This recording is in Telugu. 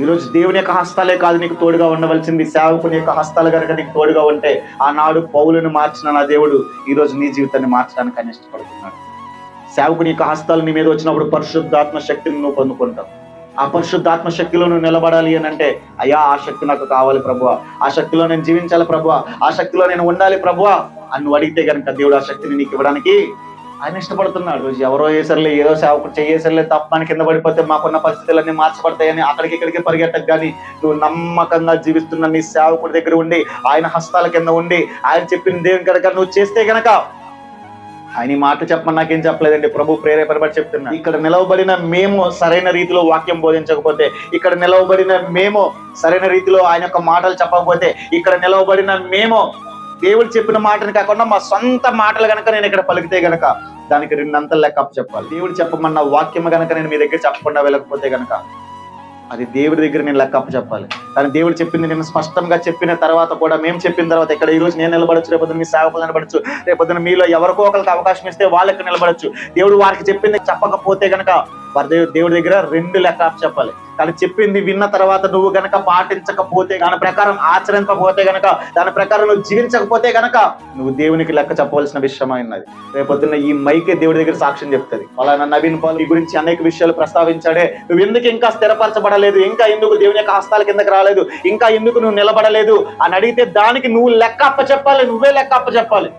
ఈరోజు దేవుని యొక్క హస్తాలే కాదు నీకు తోడుగా ఉండవలసింది. సేవకుని యొక్క హస్తాలు కనుక నీకు తోడుగా ఉంటే ఆనాడు పౌలను మార్చిన నా దేవుడు ఈరోజు నీ జీవితాన్ని మార్చడానికి అని ఇష్టపడుతున్నాడు. సేవకుని యొక్క హస్తాలు నీ మీద వచ్చినప్పుడు పరిశుద్ధాత్మ శక్తిని నువ్వు పొందుకుంటావు. ఆ పరిశుద్ధాత్మ శక్తిలో నువ్వు నిలబడాలి అని అంటే అయ్యా ఆ శక్తి నాకు కావాలి ప్రభువ. ఆ శక్తిలో నేను జీవించాలి ప్రభువ. ఆ శక్తిలో నేను ఉండాలి ప్రభువ అని నువ్వు అడిగితే కనుక దేవుడు ఆ శక్తిని నీకు ఇవ్వడానికి ఆయన ఇష్టపడుతున్నాడు. ఎవరో వేసర్లే ఏదో సేవకుడు చేయేసర్లే తప్పని కింద పడిపోతే మాకున్న పరిస్థితులన్నీ మార్చబడతాయని అక్కడికి ఇక్కడికి పరిగెట్టకు కానీ నువ్వు నమ్మకంగా జీవిస్తున్న నీ సేవకుడి దగ్గర ఉండి ఆయన హస్తాల కింద ఉండి ఆయన చెప్పిన దేవుని కనుక నువ్వు చేస్తే గనక ఆయన మాట చెప్పమని నాకేం చెప్పలేదండి. ప్రభు ప్రేరేపరబడి చెప్తున్నా. ఇక్కడ నిలవబడిన మేము సరైన రీతిలో వాక్యం బోధించకపోతే ఇక్కడ నిలవబడిన మేము సరైన రీతిలో ఆయన యొక్క మాటలు చెప్పకపోతే ఇక్కడ నిలవబడిన మేము దేవుడు చెప్పిన మాటని కాకుండా మా సొంత మాటలు గనక నేను ఇక్కడ పలికితే గనక దానికి రెండంత లెక్క చెప్పాలి. దేవుడు చెప్పమన్న వాక్యం గనక నేను మీ దగ్గర చెప్పకుండా వెళ్ళకపోతే గనక అది దేవుడి దగ్గర నేను లెక్క చెప్పాలి. కానీ దేవుడు చెప్పింది నేను స్పష్టంగా చెప్పిన తర్వాత కూడా మేము చెప్పిన తర్వాత ఇక్కడ ఈ రోజు నేను నిలబడచ్చు రేపొద్దున మీ సేవకులు నిలబడచ్చు రేపొద్దున మీలో ఎవరికో ఒకరికి అవకాశం ఇస్తే వాళ్ళకి నిలబడచ్చు. దేవుడు వారికి చెప్పింది చెప్పకపోతే గనక వారి దేవుడి దగ్గర రెండు లెక్క చెప్పాలి. కానీ చెప్పింది విన్న తర్వాత నువ్వు గనక పాటించకపోతే దాని ప్రకారం ఆచరించకపోతే గనక దాని ప్రకారం నువ్వు జీవించకపోతే గనక నువ్వు దేవునికి లెక్క చెప్పవలసిన విషయం అయినది రేపొద్దున్న ఈ మైకే దేవుడి దగ్గర సాక్ష్యం చెప్తుంది. అలానా నవీన్ పాల్ ఈ గురించి అనేక విషయాలు ప్రస్తావించాడే. నువ్వు ఎందుకు ఇంకా స్థిరపరచబడలేదు? ఇంకా ఎందుకు దేవుని యొక్క హస్తాల కిందకి రాలేదు? ఇంకా ఎందుకు నువ్వు నిలబడలేదు? అని అడిగితే దానికి నువ్వు లెక్క అప్ప చెప్పాలి నువ్వే లెక్క అప్ప చెప్పాలి